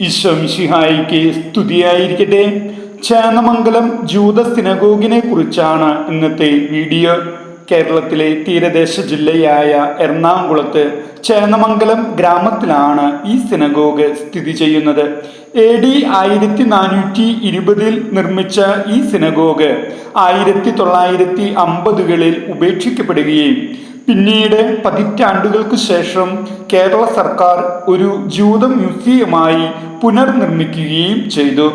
ഈശ്വംഷിഹായിക്ക് സ്തുതിയായിരിക്കട്ടെ. ചേന്നമംഗലം ജൂത സിനഗോഗിനെ കുറിച്ചാണ് ഇന്നത്തെ വീഡിയോ. കേരളത്തിലെ തീരദേശ ജില്ലയായ എറണാകുളത്ത് ചേന്നമംഗലം ഗ്രാമത്തിലാണ് ഈ സിനഗോഗ് സ്ഥിതി ചെയ്യുന്നത്. എ ഡി ആയിരത്തി നാനൂറ്റി ഇരുപതിൽ നിർമ്മിച്ച ഈ സിനഗോഗ് ആയിരത്തി തൊള്ളായിരത്തി അമ്പതുകളിൽ ഉപേക്ഷിക്കപ്പെടുകയും പിന്നീട് പതിറ്റാണ്ടുകൾക്ക് ശേഷം കേരള സർക്കാർ ഒരു ജൂത മ്യൂസിയമായി പുനർനിർമ്മിക്കുകയും ചെയ്തു.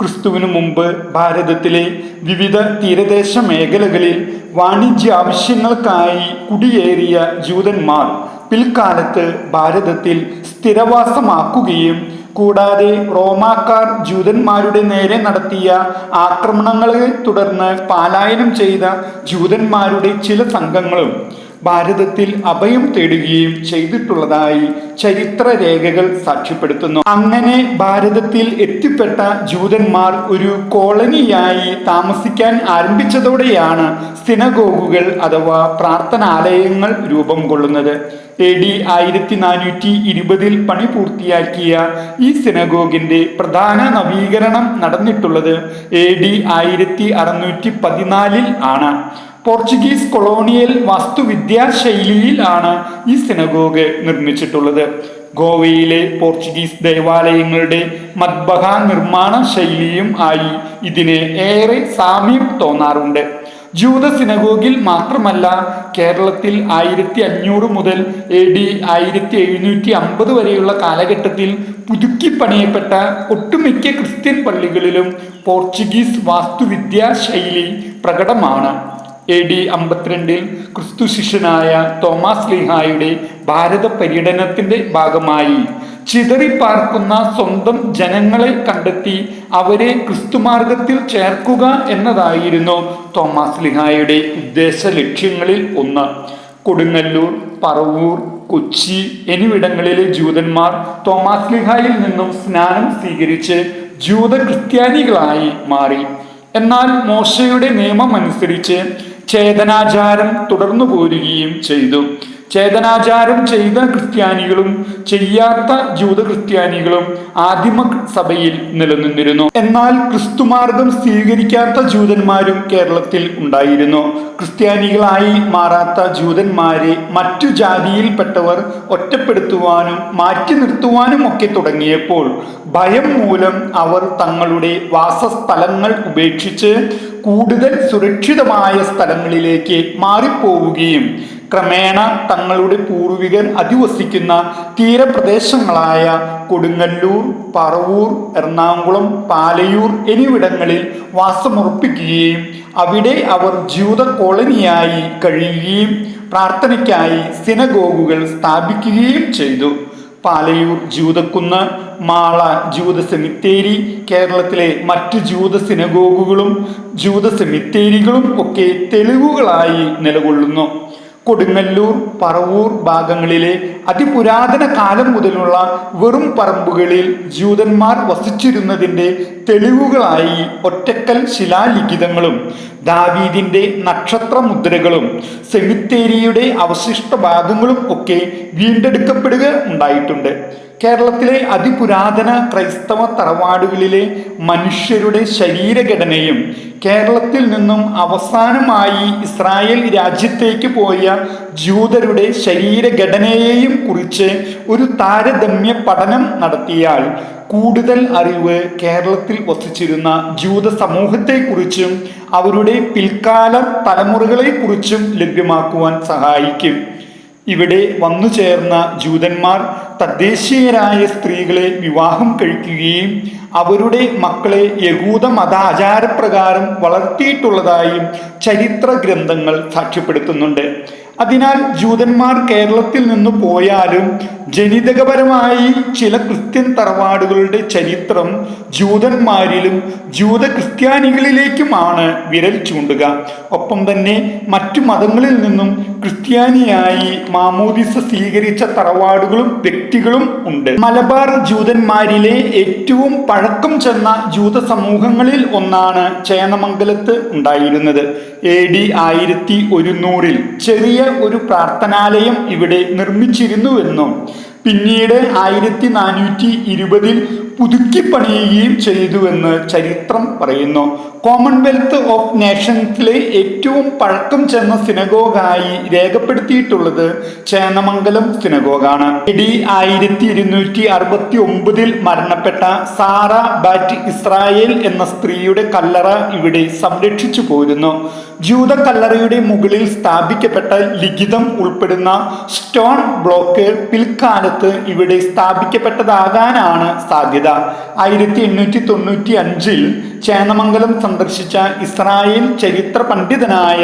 ക്രിസ്തുവിനു മുമ്പ് ഭാരതത്തിലെ വിവിധ തീരദേശ മേഖലകളിൽ വാണിജ്യ ആവശ്യങ്ങൾക്കായി കുടിയേറിയ ജൂതന്മാർ പിൽക്കാലത്ത് ഭാരതത്തിൽ സ്ഥിരവാസമാക്കുകയും കൂടാതെ റോമാക്കാർ ജൂതന്മാരുടെ നേരെ നടത്തിയ ആക്രമണങ്ങളെ തുടർന്ന് പലായനം ചെയ്ത ജൂതന്മാരുടെ ചില സംഘങ്ങളും ഭാരതത്തിൽ അഭയം തേടുകയും ചെയ്തിട്ടുള്ളതായി ചരിത്ര രേഖകൾ സാക്ഷ്യപ്പെടുത്തുന്നു. അങ്ങനെ ഭാരതത്തിൽ എത്തിപ്പെട്ട ജൂതന്മാർ ഒരു കോളനിയായി താമസിക്കാൻ ആരംഭിച്ചതോടെയാണ് സിനഗോഗുകൾ അഥവാ പ്രാർത്ഥനാലയങ്ങൾ രൂപം കൊള്ളുന്നത്. എ ഡി ആയിരത്തി നാനൂറ്റി ഇരുപതിൽ പണി പൂർത്തിയാക്കിയ ഈ സിനഗോഗിന്റെ പ്രധാന നവീകരണം നടന്നിട്ടുള്ളത് എ ഡി ആയിരത്തി അറുന്നൂറ്റി പതിനാലിൽ ആണ്. പോർച്ചുഗീസ് കൊളോണിയൽ വാസ്തുവിദ്യാ ശൈലിയിലാണ് ഈ സിനഗോഗ് നിർമ്മിച്ചിട്ടുള്ളത്. ഗോവയിലെ പോർച്ചുഗീസ് ദേവാലയങ്ങളുടെ മദ്ബഹ നിർമ്മാണ ശൈലിയും ആയി ഇതിന് ഏറെ സാമ്യം തോന്നാറുണ്ട്. ജൂത സിനഗോഗിൽ മാത്രമല്ല കേരളത്തിൽ ആയിരത്തി അഞ്ഞൂറ് മുതൽ എ ഡി ആയിരത്തി എഴുന്നൂറ്റി അമ്പത് വരെയുള്ള കാലഘട്ടത്തിൽ പുതുക്കി പണിയപ്പെട്ട ഒട്ടുമിക്ക ക്രിസ്ത്യൻ പള്ളികളിലും പോർച്ചുഗീസ് വാസ്തുവിദ്യാ ശൈലി പ്രകടമാണ്. എ ഡി അമ്പത്തിരണ്ടിൽ ക്രിസ്തു ശിഷ്യനായ തോമസ് ലിഹായുടെ ഭാരത പര്യടനത്തിന്റെ ഭാഗമായി ചിതറിപ്പാർക്കുന്ന സ്വന്തം ജനങ്ങളെ കണ്ടെത്തി അവരെ ക്രിസ്തുമാർഗത്തിൽ ചേർക്കുക എന്നതായിരുന്നു തോമസ് ലിഹായുടെ ഉദ്ദേശ ലക്ഷ്യങ്ങളിൽ ഒന്ന്. കൊടുങ്ങല്ലൂർ പറവൂർ കൊച്ചി എന്നിവിടങ്ങളിലെ ജൂതന്മാർ തോമസ് ലിഹായിൽ നിന്നും സ്നാനം സ്വീകരിച്ച് ജൂത ക്രിസ്ത്യാനികളായി മാറി. എന്നാൽ മോശയുടെ നിയമം അനുസരിച്ച് ചേതനാചാരം തുടർന്നു പോരുകയും ചെയ്തു. ചേതനാചാരം ചെയ്ത ക്രിസ്ത്യാനികളും ചെയ്യാത്ത ജൂത ക്രിസ്ത്യാനികളും ആദിമ സഭയിൽ നിലനിന്നിരുന്നു. എന്നാൽ ക്രിസ്തുമാർഗം സ്വീകരിക്കാത്ത ജൂതന്മാരും കേരളത്തിൽ ഉണ്ടായിരുന്നു. ക്രിസ്ത്യാനികളായി മാറാത്ത ജൂതന്മാരെ മറ്റു ജാതിയിൽപ്പെട്ടവർ ഒറ്റപ്പെടുത്തുവാനും മാറ്റി നിർത്തുവാനും ഒക്കെ തുടങ്ങിയപ്പോൾ ഭയം മൂലം അവർ തങ്ങളുടെ വാസസ്ഥലങ്ങൾ ഉപേക്ഷിച്ച് കൂടുതൽ സുരക്ഷിതമായ സ്ഥലങ്ങളിലേക്ക് മാറിപ്പോവുകയും ക്രമേണ തങ്ങളുടെ പൂർവികർ അധിവസിക്കുന്ന തീരപ്രദേശങ്ങളായ കൊടുങ്ങല്ലൂർ പറവൂർ എറണാകുളം പാലയൂർ എന്നിവിടങ്ങളിൽ വാസമുറപ്പിക്കുകയും അവിടെ അവർ ജൂത കോളനിയായി കഴിയുകയും പ്രാർത്ഥനയ്ക്കായി സിനഗോഗുകൾ സ്ഥാപിക്കുകയും ചെയ്തു. പാലയൂർ ജൂതക്കുന്ന് മാള ജൂത സെമിത്തേരി കേരളത്തിലെ മറ്റു ജൂത സിനഗോഗുകളും ജൂത സെമിത്തേരികളും ഒക്കെ തെളിവുകളായി നിലകൊള്ളുന്നു. കൊടുങ്ങല്ലൂർ പറവൂർ ഭാഗങ്ങളിലെ അതിപുരാതന കാലം മുതലുള്ള വെറും പറമ്പുകളിൽ ജൂതന്മാർ വസിച്ചിരുന്നതിന്റെ തെളിവുകളായി ഒറ്റക്കൽ ശിലാലിഖിതങ്ങളും ദാവീദിന്റെ നക്ഷത്രമുദ്രകളും സെമിത്തേരിയുടെ അവശിഷ്ട ഭാഗങ്ങളും ഒക്കെ വീണ്ടെടുക്കപ്പെടുക ഉണ്ടായിട്ടുണ്ട്. കേരളത്തിലെ അതിപുരാതന ക്രൈസ്തവ തറവാടുകളിലെ മനുഷ്യരുടെ ശരീരഘടനയും കേരളത്തിൽ നിന്നും അവസാനമായി ഇസ്രായേൽ രാജ്യത്തേക്ക് പോയ ജൂതരുടെ ശരീരഘടനയെയും കുറിച്ച് ഒരു താരതമ്യ പഠനം നടത്തിയാൽ കൂടുതൽ അറിവ് കേരളത്തിൽ വസിച്ചിരുന്ന ജൂത സമൂഹത്തെക്കുറിച്ചും അവരുടെ പിൽക്കാല തലമുറകളെക്കുറിച്ചും ലഭ്യമാക്കുവാൻ സഹായിക്കും. ഇവിടെ വന്നു ചേർന്ന ജൂതന്മാർ തദ്ദേശീയരായ സ്ത്രീകളെ വിവാഹം കഴിക്കുകയും അവരുടെ മക്കളെ യഹൂദ മതാചാരപ്രകാരം വളർത്തിയിട്ടുള്ളതായും ചരിത്ര ഗ്രന്ഥങ്ങൾ സാക്ഷ്യപ്പെടുത്തുന്നുണ്ട്. അതിനാൽ ജൂതന്മാർ കേരളത്തിൽ നിന്ന് പോയാലും ജനിതകപരമായി ചില ക്രിസ്ത്യൻ തറവാടുകളുടെ ചരിത്രം ജൂതന്മാരിലും ജൂത ക്രിസ്ത്യാനികളിലേക്കുമാണ് വിരൽ ചൂണ്ടുക. ഒപ്പം തന്നെ മറ്റു മതങ്ങളിൽ നിന്നും ക്രിസ്ത്യാനിയായി മാമോദിസ സ്വീകരിച്ച തറവാടുകളും വ്യക്തികളും ഉണ്ട്. മലബാർ ജൂതന്മാരിലെ ഏറ്റവും പഴക്കം ചെന്ന ജൂത സമൂഹങ്ങളിൽ ഒന്നാണ് ചേന്നമംഗലത്ത് ഉണ്ടായിരുന്നത്. എ ഡി ആയിരത്തി ഒരുന്നൂറിൽ ചെറിയ ഒരു പ്രാർത്ഥനാലയം ഇവിടെ നിർമ്മിച്ചിരുന്നുവെന്നും പിന്നീട് ആയിരത്തി നാനൂറ്റി ഇരുപതിൽ പുതുക്കിപ്പണിയുകയും ചെയ്തുവെന്ന് ചരിത്രം പറയുന്നു. കോമൺവെൽത്ത് ഓഫ് നേഷൻസിലെ ഏറ്റവും പഴക്കം ചെന്ന സിനഗോഗായി രേഖപ്പെടുത്തിയിട്ടുള്ളത് ചേന്നമംഗലം സിനഗോഗാണ് ഇടി ആയിരത്തി ഇരുന്നൂറ്റി അറുപത്തി ഒമ്പതിൽ മരണപ്പെട്ട സാറ ബാറ്റ് ഇസ്രായേൽ എന്ന സ്ത്രീയുടെ കല്ലറ ഇവിടെ സംരക്ഷിച്ചു പോരുന്നു. ജൂത കല്ലറയുടെ മുകളിൽ സ്ഥാപിക്കപ്പെട്ട ലിഖിതം ഉൾപ്പെടുന്ന സ്റ്റോൺ ബ്ലോക്ക് പിൽക്കാലത്ത് ഇവിടെ സ്ഥാപിക്കപ്പെട്ടതാകാനാണ് സാധ്യത. ആയിരത്തി എണ്ണൂറ്റി തൊണ്ണൂറ്റി അഞ്ചിൽ ചേന്നമംഗലം സന്ദർശിച്ച ഇസ്രായേൽ ചരിത്ര പണ്ഡിതനായ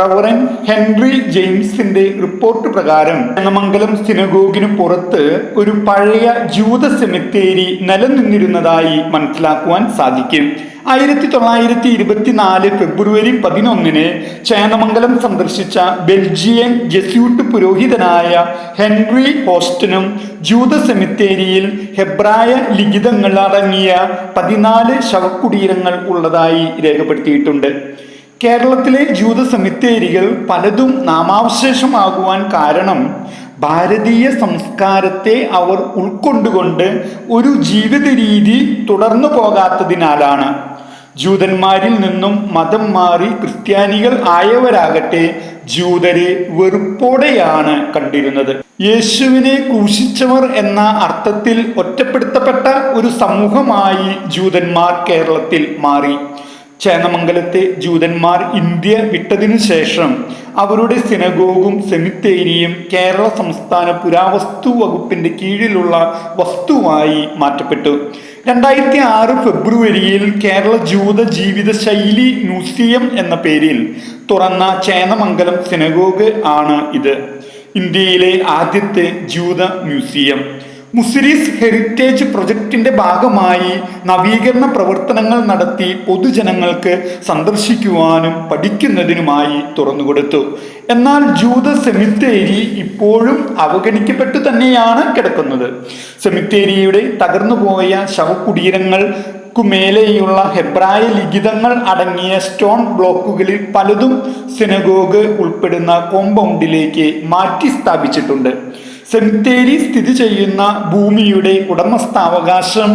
റവറൻ ഹെൻറി ജെയിംസിന്റെ റിപ്പോർട്ട് പ്രകാരം ചേന്നമംഗലം സിനഗോഗിന് പുറത്ത് ഒരു പഴയ ജൂത സെമിത്തേരി നിലനിന്നിരുന്നതായി മനസ്സിലാക്കുവാൻ സാധിക്കും. ആയിരത്തി തൊള്ളായിരത്തി ഇരുപത്തിനാല് ഫെബ്രുവരി പതിനൊന്നിന് ചേന്നമംഗലം സന്ദർശിച്ച ബെൽജിയൻ ജെസ്യൂട്ട് പുരോഹിതനായ ഹെൻറി ഹോസ്റ്റനും ജൂത സെമിത്തേരിയിൽ ഹെബ്രായ ലിഖിതങ്ങൾ അടങ്ങിയ പതിനാല് ശവക്കുടീരങ്ങൾ ഉള്ളതായി രേഖപ്പെടുത്തിയിട്ടുണ്ട്. കേരളത്തിലെ ജൂത സെമിത്തേരികൾ പലതും നാമാവശേഷമാകുവാൻ കാരണം ഭാരതീയ സംസ്കാരത്തെ അവർ ഉൾക്കൊണ്ടുകൊണ്ട് ഒരു ജീവിത രീതി തുടർന്നു പോകാത്തതിനാലാണ്. ജൂതന്മാരിൽ നിന്നും മതം മാറി ക്രിസ്ത്യാനികൾ ആയവരാകട്ടെ ജൂതരെ വെറുപ്പോടെയാണ് കണ്ടിരുന്നത്. യേശുവിനെ ക്രൂശിച്ചവർ എന്ന അർത്ഥത്തിൽ ഒറ്റപ്പെടുത്തപ്പെട്ട ഒരു സമൂഹമായി ജൂതന്മാർ കേരളത്തിൽ മാറി. ചേന്നമംഗലത്തെ ജൂതന്മാർ ഇന്ത്യ വിട്ടതിനു ശേഷം അവരുടെ സിനഗോഗും സെമിത്തേരിയും കേരള സംസ്ഥാന പുരാവസ്തു വകുപ്പിന്റെ കീഴിലുള്ള വസ്തുവായി മാറ്റപ്പെട്ടു. രണ്ടായിരത്തി ആറ് ഫെബ്രുവരിയിൽ കേരള ജൂത ജീവിത ശൈലി മ്യൂസിയം എന്ന പേരിൽ തുറന്ന ചേന്നമംഗലം സിനഗോഗ് ആണ് ഇത്. ഇന്ത്യയിലെ ആദ്യത്തെ ജൂത മ്യൂസിയം. മുസിരീസ് ഹെറിറ്റേജ് പ്രൊജക്ടിന്റെ ഭാഗമായി നവീകരണ പ്രവർത്തനങ്ങൾ നടത്തി പൊതുജനങ്ങൾക്ക് സന്ദർശിക്കുവാനും പഠിക്കുന്നതിനുമായി തുറന്നുകൊടുത്തു. എന്നാൽ ജൂത സെമിത്തേരി ഇപ്പോഴും അവഗണിക്കപ്പെട്ടു തന്നെയാണ് കിടക്കുന്നത്. സെമിത്തേരിയുടെ തകർന്നുപോയ ശവകുടീരങ്ങൾ മേലെയുള്ള ഹെബ്രായ ലിഖിതങ്ങൾ അടങ്ങിയ സ്റ്റോൺ ബ്ലോക്കുകളിൽ പലതും സിനഗോഗ് ഉൾപ്പെടുന്ന കോമ്പൗണ്ടിലേക്ക് മാറ്റി സ്ഥാപിച്ചിട്ടുണ്ട് സെമിത്തേരി സ്ഥിതി ചെയ്യുന്ന ഭൂമിയുടെ ഉടമസ്ഥാവകാശം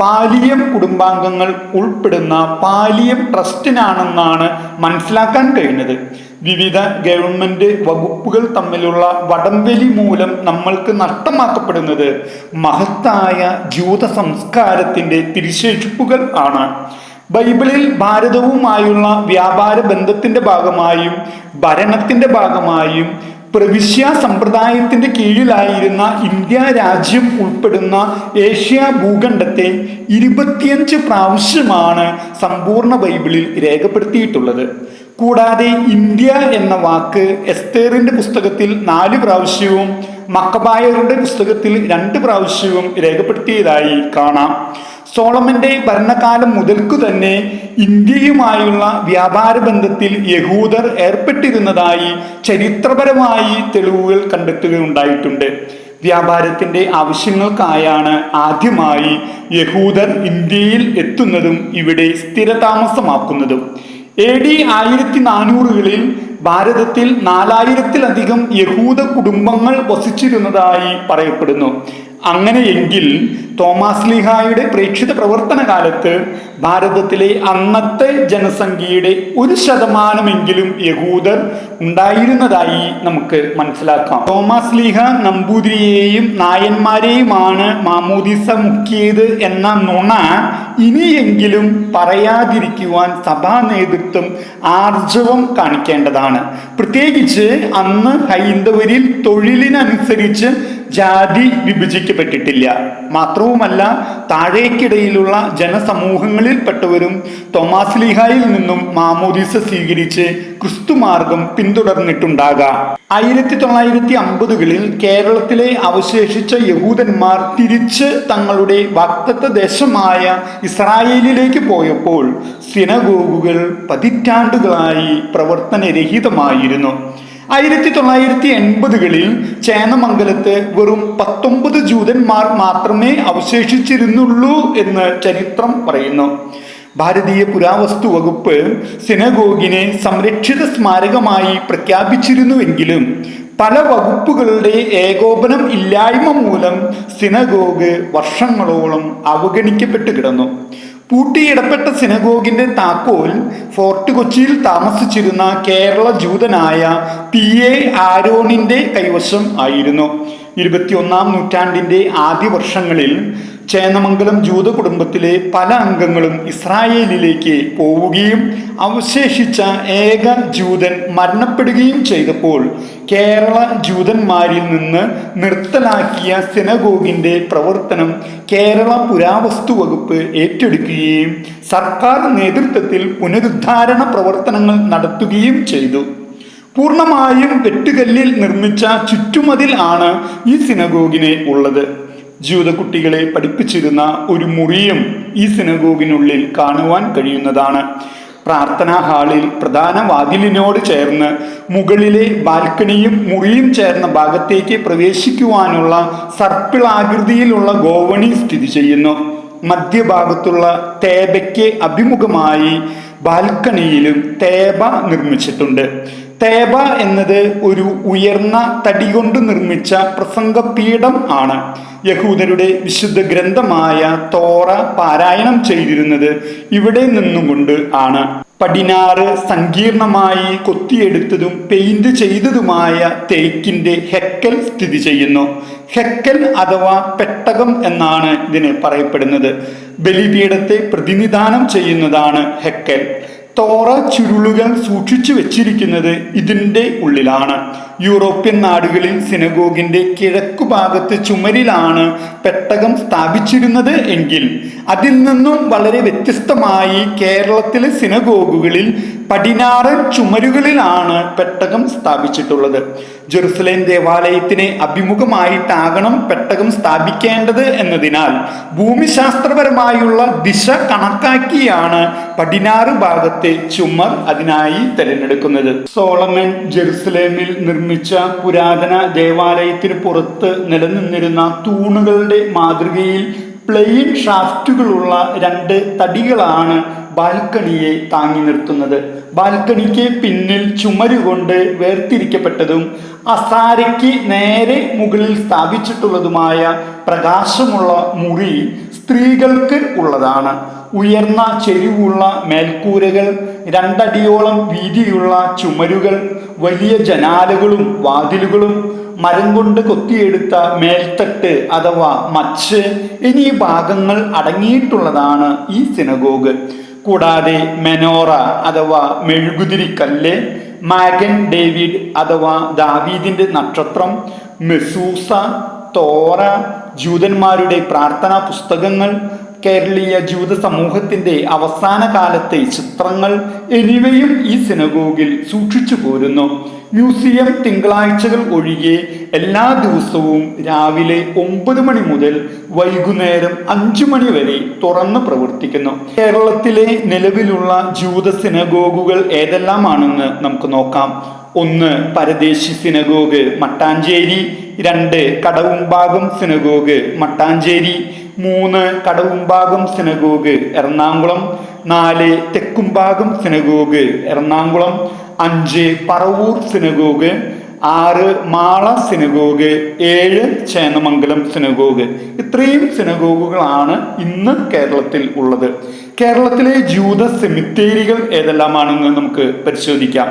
പാലിയം കുടുംബാംഗങ്ങൾ ഉൾപ്പെടുന്ന പാലിയം ട്രസ്റ്റിനാണെന്നാണ് മനസ്സിലാക്കാൻ കഴിഞ്ഞത്. വിവിധ ഗവൺമെന്റ് വകുപ്പുകൾ തമ്മിലുള്ള വടംവലി മൂലം നമ്മൾക്ക് നഷ്ടമാക്കപ്പെടുന്നത് മഹത്തായ ജൂത സംസ്കാരത്തിന്റെ തിരിശേഷിപ്പുകൾ ആണ്. ബൈബിളിൽ ഭാരതവുമായുള്ള വ്യാപാര ബന്ധത്തിന്റെ ഭാഗമായും ഭരണത്തിന്റെ ഭാഗമായും പ്രവിശ്യ സമ്പ്രദായത്തിന്റെ കീഴിലായിരുന്ന ഇന്ത്യ രാജ്യം ഉൾപ്പെടുന്ന ഏഷ്യ ഭൂഖണ്ഡത്തെ ഇരുപത്തിയഞ്ച് പ്രാവശ്യമാണ് സമ്പൂർണ ബൈബിളിൽ രേഖപ്പെടുത്തിയിട്ടുള്ളത്. കൂടാതെ ഇന്ത്യ എന്ന വാക്ക് എസ്തേറിന്റെ പുസ്തകത്തിൽ നാല് പ്രാവശ്യവും മക്കബായറുടെ പുസ്തകത്തിൽ രണ്ട് പ്രാവശ്യവും രേഖപ്പെടുത്തിയതായി കാണാം. സോളമന്റെ ഭരണകാലം മുതൽക്കു തന്നെ ഇന്ത്യയുമായുള്ള വ്യാപാര ബന്ധത്തിൽ യഹൂദർ ഏർപ്പെട്ടിരുന്നതായി ചരിത്രപരമായി തെളിവുകൾ കണ്ടെത്തുകയുണ്ടായിട്ടുണ്ട്. വ്യാപാരത്തിന്റെ ആവശ്യങ്ങൾക്കായാണ് ആദ്യമായി യഹൂദർ ഇന്ത്യയിൽ എത്തുന്നതും ഇവിടെ സ്ഥിരതാമസമാക്കുന്നതും. എ ഡി ആയിരത്തി നാനൂറുകളിൽ ഭാരതത്തിൽ നാലായിരത്തിലധികം യഹൂദ കുടുംബങ്ങൾ വസിച്ചിരുന്നതായി പറയപ്പെടുന്നു. അങ്ങനെയെങ്കിൽ തോമാസ് ലിഹായുടെ പ്രേക്ഷിത പ്രവർത്തന കാലത്ത് ഭാരതത്തിലെ അന്നത്തെ ജനസംഖ്യയുടെ ഒരു ശതമാനമെങ്കിലും യഹൂദർ ഉണ്ടായിരുന്നതായി നമുക്ക് മനസ്സിലാക്കാം. തോമാസ് ലീഹ നമ്പൂതിരിയെയും നായന്മാരെയുമാണ് മാമൂദിസ മുക്കിയത് എന്ന നുണ ഇനിയെങ്കിലും പറയാതിരിക്കുവാൻ സഭാ നേതൃത്വം ആർജവം കാണിക്കേണ്ടതാണ്. പ്രത്യേകിച്ച് അന്ന് ഹൈന്ദവരിൽ തൊഴിലിനനുസരിച്ച് ജാതി വിഭജിക്കപ്പെട്ടിട്ടില്ല. മാത്രവുമല്ല താഴേക്കിടയിലുള്ള ജനസമൂഹങ്ങളിൽപ്പെട്ടവരും തോമാസ് ലീഹായിൽ നിന്നും മാമോദീസ സ്വീകരിച്ച് ക്രിസ്തുമാർഗം പിന്തുടർന്നിട്ടുണ്ടാകാം. ആയിരത്തി തൊള്ളായിരത്തി അമ്പതുകളിൽ കേരളത്തിലെ അവശേഷിച്ച യഹൂദന്മാർ തിരിച്ച് തങ്ങളുടെ ഭക്തത്വ ദേശമായ ഇസ്രായേലിലേക്ക് പോയപ്പോൾ സിനഗോഗുകൾ പതിറ്റാണ്ടുകളായി പ്രവർത്തനരഹിതമായിരുന്നു. ആയിരത്തി തൊള്ളായിരത്തി എൺപതുകളിൽ ചേന്നമംഗലത്ത് വെറും പത്തൊമ്പത് ജൂതന്മാർ മാത്രമേ അവശേഷിച്ചിരുന്നുള്ളൂ എന്ന് ചരിത്രം പറയുന്നു. ഭാരതീയ പുരാവസ്തു വകുപ്പ് സിനഗോഗിനെ സംരക്ഷിത സ്മാരകമായി പ്രഖ്യാപിച്ചിരുന്നുവെങ്കിലും പല വകുപ്പുകളുടെ ഏകോപനം ഇല്ലായ്മ മൂലം സിനഗോഗ് വർഷങ്ങളോളം അവഗണിക്കപ്പെട്ട് കിടന്നു. പൂട്ടിയിടപ്പെട്ട സിനഗോഗിന്റെ താക്കോൽ ഫോർട്ട് കൊച്ചിയിൽ താമസിച്ചിരുന്ന കേരള ജൂതനായ പി എ ആരോണിന്റെ കൈവശം ആയിരുന്നു. ഇരുപത്തിയൊന്നാം നൂറ്റാണ്ടിന്റെ ആദ്യ വർഷങ്ങളിൽ ചേന്നമംഗലം ജൂത കുടുംബത്തിലെ പല അംഗങ്ങളും ഇസ്രായേലിലേക്ക് പോവുകയും അവശേഷിച്ച ഏക ജൂതൻ മരണപ്പെടുകയും ചെയ്തപ്പോൾ കേരള ജൂതന്മാരിൽ നിന്ന് നിർത്തലാക്കിയ സിനഗോഗിന്റെ പ്രവർത്തനം കേരള പുരാവസ്തു വകുപ്പ് ഏറ്റെടുക്കുകയും സർക്കാർ നേതൃത്വത്തിൽ പുനരുദ്ധാരണ പ്രവർത്തനങ്ങൾ നടത്തുകയും ചെയ്തു. പൂർണമായും വെട്ടുകല്ലിൽ നിർമ്മിച്ച ചുറ്റുമതിൽ ആണ് ഈ സിനഗോഗിനെ ഉള്ളത്. ജൂതകുട്ടികളെ പഠിപ്പിച്ചിരുന്ന ഒരു മുറിയും ഈ സിനഗോഗിനുള്ളിൽ കാണുവാൻ കഴിയുന്നതാണ്. പ്രാർത്ഥനാ ഹാളിൽ പ്രധാന വാതിലിനോട് ചേർന്ന് മുകളിലെ ബാൽക്കണിയും മുറിയും ചേർന്ന ഭാഗത്തേക്ക് പ്രവേശിക്കുവാനുള്ള സർപ്പിളാകൃതിയിലുള്ള ഗോവണി സ്ഥിതി ചെയ്യുന്നു. മധ്യഭാഗത്തുള്ള തേബയ്ക്ക് അഭിമുഖമായി ബാൽക്കണിയിലും തേബ നിർമ്മിച്ചിട്ടുണ്ട്. തേബ എന്നത് ഒരു ഉയർന്ന തടി കൊണ്ട് നിർമ്മിച്ച പ്രസംഗപീഠം ആണ്. യഹൂദരുടെ വിശുദ്ധ ഗ്രന്ഥമായ തോറ പാരായണം ചെയ്തിരുന്നത് ഇവിടെ നിന്നുകൊണ്ട് ആണ്. പടിനാറ് സങ്കീർണമായി കൊത്തിയെടുത്തതും പെയിന്റ് ചെയ്തതുമായ തേക്കിന്റെ ഹെക്കൽ സ്ഥിതി ചെയ്യുന്നു. ഹെക്കൽ അഥവാ പെട്ടകം എന്നാണ് ഇതിന് പറയപ്പെടുന്നത്. ബലിപീഠത്തെ പ്രതിനിധാനം ചെയ്യുന്നതാണ് ഹെക്കൽ. തോറ ചുരുളുകൾ സൂക്ഷിച്ചു വെച്ചിരിക്കുന്നത് ഇതിന്റെ ഉള്ളിലാണ്. യൂറോപ്യൻ നാടുകളിൽ സിനഗോഗിന്റെ കിഴക്കു ഭാഗത്ത് ചുമരിലാണ് പെട്ടകം സ്ഥാപിച്ചിരുന്നത് എങ്കിൽ അതിൽ നിന്നും വളരെ വ്യത്യസ്തമായി കേരളത്തിലെ സിനഗോഗുകളിൽ പടിഞ്ഞാറൻ ചുമരുകളിലാണ് പെട്ടകം സ്ഥാപിച്ചിട്ടുള്ളത്. ജെറുസലേം ദേവാലയത്തിനെ അഭിമുഖമായിട്ടാകണം പെട്ടകം സ്ഥാപിക്കേണ്ടത് എന്നതിനാൽ ഭൂമിശാസ്ത്രപരമായുള്ള ദിശ കണക്കാക്കിയാണ് പടിഞ്ഞാറ് ഭാഗത്തെ ചുമർ അതിനായി തിരഞ്ഞെടുക്കുന്നത്. സോളമൻ ജെറുസലേമിൽ നിർമ്മിച്ച പുരാതന ദേവാലയത്തിന് പുറത്ത് നിലനിന്നിരുന്ന തൂണുകളുടെ മാതൃകയിൽ പ്ലെയിൻ ഷാഫ്റ്റുകളുള്ള രണ്ട് തടികളാണ് ബാൽക്കണിയെ താങ്ങി നിർത്തുന്നത്. ബാൽക്കണിക്ക് പിന്നിൽ ചുമരുകൊണ്ട് വേർതിരിക്കപ്പെട്ടതും അസാരയ്ക്ക് നേരെ മുകളിൽ സ്ഥാപിച്ചിട്ടുള്ളതുമായ പ്രകാശമുള്ള മുറി സ്ത്രീകൾക്ക് ഉള്ളതാണ്. ഉയർന്ന ചെരിവുള്ള മേൽക്കൂരകൾ രണ്ടടിയോളം വീതിയുള്ള ചുമരുകൾ വലിയ ജനാലകളും വാതിലുകളും മരം കൊണ്ട് കൊത്തിയെടുത്ത മേൽത്തട്ട് അഥവാ മച്ച് എന്നീ ഭാഗങ്ങൾ അടങ്ങിയിട്ടുള്ളതാണ് ഈ സിനഗോഗ്. കൂടാതെ മെനോറ അഥവാ മെഴുകുതിരിക്കല്ല് മാഗൻ ഡേവിഡ് അഥവാ ദാവീദിന്റെ നക്ഷത്രം മെസൂസ തോറ ജൂതന്മാരുടെ പ്രാർത്ഥനാ പുസ്തകങ്ങൾ കേരളീയ ജൂത സമൂഹത്തിന്റെ അവസാന കാലത്തെ ചിത്രങ്ങൾ എന്നിവയും ഈ സിനഗോഗിൽ സൂക്ഷിച്ചു പോരുന്നു. മ്യൂസിയം തിങ്കളാഴ്ചകൾ ഒഴികെ എല്ലാ ദിവസവും രാവിലെ ഒമ്പത് മണി മുതൽ വൈകുന്നേരം അഞ്ചു മണി വരെ തുറന്നു പ്രവർത്തിക്കുന്നു. കേരളത്തിലെ നിലവിലുള്ള ജൂത സിനഗോഗുകൾ ഏതെല്ലാമാണെന്ന് നമുക്ക് നോക്കാം. ഒന്ന് പരദേശി സിനഗോഗ് മട്ടാഞ്ചേരി. രണ്ട് കടവുംഭാഗം സിനഗോഗ് മട്ടാഞ്ചേരി. മൂന്ന് കടവുംഭാഗം സിനഗോഗ് എറണാകുളം. നാല് തെക്കുംഭാഗം സിനഗോഗ് എറണാകുളം. അഞ്ച് പറവൂർ സിനഗോഗ് ആറ് മാള സിനഗോഗ് ഏഴ് ചേന്നമംഗലം സിനഗോഗ് ഇത്രയും സിനഗോഗുകളാണ് ഇന്ന് കേരളത്തിൽ ഉള്ളത്. കേരളത്തിലെ ജൂത സെമിത്തേരികൾ ഏതെല്ലാമാണെന്ന് നമുക്ക് പരിശോധിക്കാം.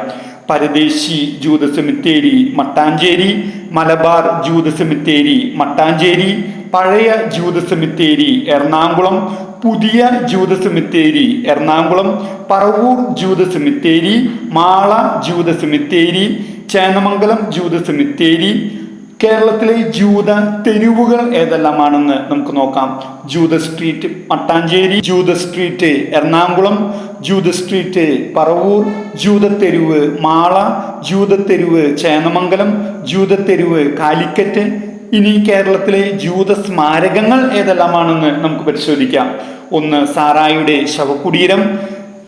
പരദേശി ജൂത സെമിത്തേരി മട്ടാഞ്ചേരി മലബാർ ജൂത സെമിത്തേരി മട്ടാഞ്ചേരി പഴയ ജൂത സെമിത്തേരി എറണാകുളം പുതിയ ജൂത സെമിത്തേരി എറണാകുളം പറവൂർ ജൂത സെമിത്തേരി മാള ജൂത സെമിത്തേരി ചേന്നമംഗലം ജൂത സെമിത്തേരി കേരളത്തിലെ ജൂത തെരുവുകൾ ഏതെല്ലാമാണെന്ന് നമുക്ക് നോക്കാം. ജൂത സ്ട്രീറ്റ് മട്ടാഞ്ചേരി ജൂത സ്ട്രീറ്റ് എറണാകുളം ജൂത സ്ട്രീറ്റ് പറവൂർ ജൂത തെരുവ് മാള ജൂത തെരുവ് ചേന്നമംഗലം തെരുവ് കാലിക്കറ്റ്. ഇനി കേരളത്തിലെ ജൂത സ്മാരകങ്ങൾ ഏതെല്ലാമാണെന്ന് നമുക്ക് പരിശോധിക്കാം. ഒന്ന് സാറായുടെ ശവകുടീരം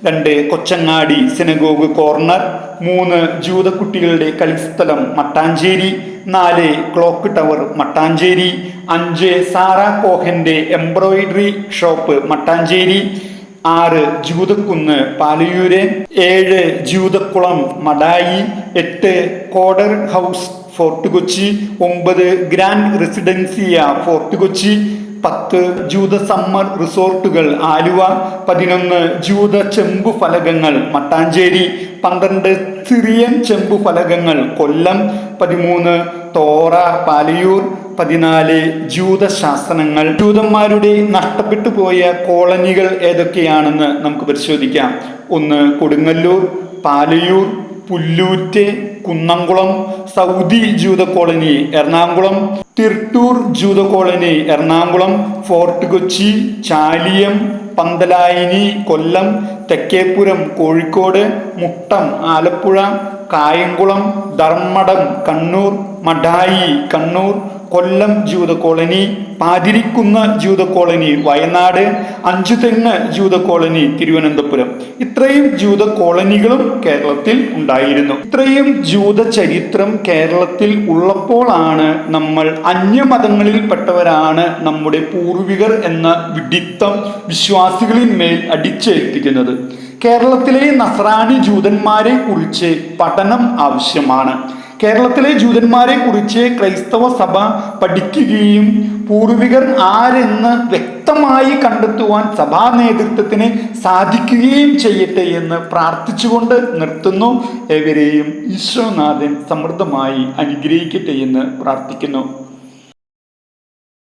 രണ്ട് കൊച്ചങ്ങാടി സിനഗോഗ് കോർണർ മൂന്ന് ജൂത കുട്ടികളുടെ കളിസ്ഥലം മട്ടാഞ്ചേരി നാല് ക്ലോക്ക് ടവർ മട്ടാഞ്ചേരി. അഞ്ച് സാറ കോഹന്റെ എംബ്രോയിഡറി ഷോപ്പ് മട്ടാഞ്ചേരി. ആറ് ജൂതക്കുന്ന് പാലയൂര്. ഏഴ് ജൂതക്കുളം മടായി. എട്ട് കോഡർ ഹൗസ് ഫോർട്ട് കൊച്ചി. ഒമ്പത് ഗ്രാൻഡ് റെസിഡൻസിയ ഫോർട്ട് കൊച്ചി. പത്ത് ജൂത സമ്മർ റിസോർട്ടുകൾ ആലുവ പതിനൊന്ന് ജൂത ചെമ്പു ഫലകങ്ങൾ മട്ടാഞ്ചേരി പന്ത്രണ്ട് സിറിയൻ ചെമ്പു ഫലകങ്ങൾ കൊല്ലം പതിമൂന്ന് തോറ പാലയൂർ പതിനാല് ജൂതശാസനങ്ങൾ ജൂതന്മാരുടെ നഷ്ടപ്പെട്ടു പോയ കോളനികൾ ഏതൊക്കെയാണെന്ന് നമുക്ക് പരിശോധിക്കാം. ഒന്ന് കൊടുങ്ങല്ലൂർ പാലയൂർ പുല്ലൂറ്റ് കുന്നംകുളം സൗദി ജൂത കോളനി എറണാകുളം തിർട്ടൂർ ജൂത കോളനി എറണാകുളം ഫോർട്ട് കൊച്ചി ചാലിയം പന്തലായിനി കൊല്ലം തെക്കേപ്പുരം കോഴിക്കോട് മുട്ടം ആലപ്പുഴ കായംകുളം ധർമ്മടം കണ്ണൂർ മഠായി കണ്ണൂർ കൊല്ലം ജൂത കോളനി പാതിരിക്കുന്ന ജൂത കോളനി വയനാട് അഞ്ചുതെങ്ങ് ജൂത കോളനി തിരുവനന്തപുരം. ഇത്രയും ജൂത കോളനികളും കേരളത്തിൽ ഉണ്ടായിരുന്നു. ഇത്രയും ജൂത ചരിത്രം കേരളത്തിൽ ഉള്ളപ്പോഴാണ് നമ്മൾ അന്യമതങ്ങളിൽപ്പെട്ടവരാണ് നമ്മുടെ പൂർവികർ എന്ന വിഡിത്തം വിശ്വാസികളിന്മേൽ അടിച്ചേൽപ്പിക്കുന്നത്. കേരളത്തിലെ നസ്രാണി ജൂതന്മാരെ കുറിച്ച് പഠനം ആവശ്യമാണ്. കേരളത്തിലെ ജൂതന്മാരെ കുറിച്ച് ക്രൈസ്തവ സഭ പഠിക്കുകയും പൂർവികർ ആരെന്ന് വ്യക്തമായി കണ്ടെത്തുവാൻ സഭാ നേതൃത്വത്തിന് സാധിക്കുകയും ചെയ്യട്ടെ എന്ന് പ്രാർത്ഥിച്ചുകൊണ്ട് നിർത്തുന്നു. എവരെയും ഈശ്വനാഥൻ സമൃദ്ധമായി അനുഗ്രഹിക്കട്ടെ എന്ന് പ്രാർത്ഥിക്കുന്നു.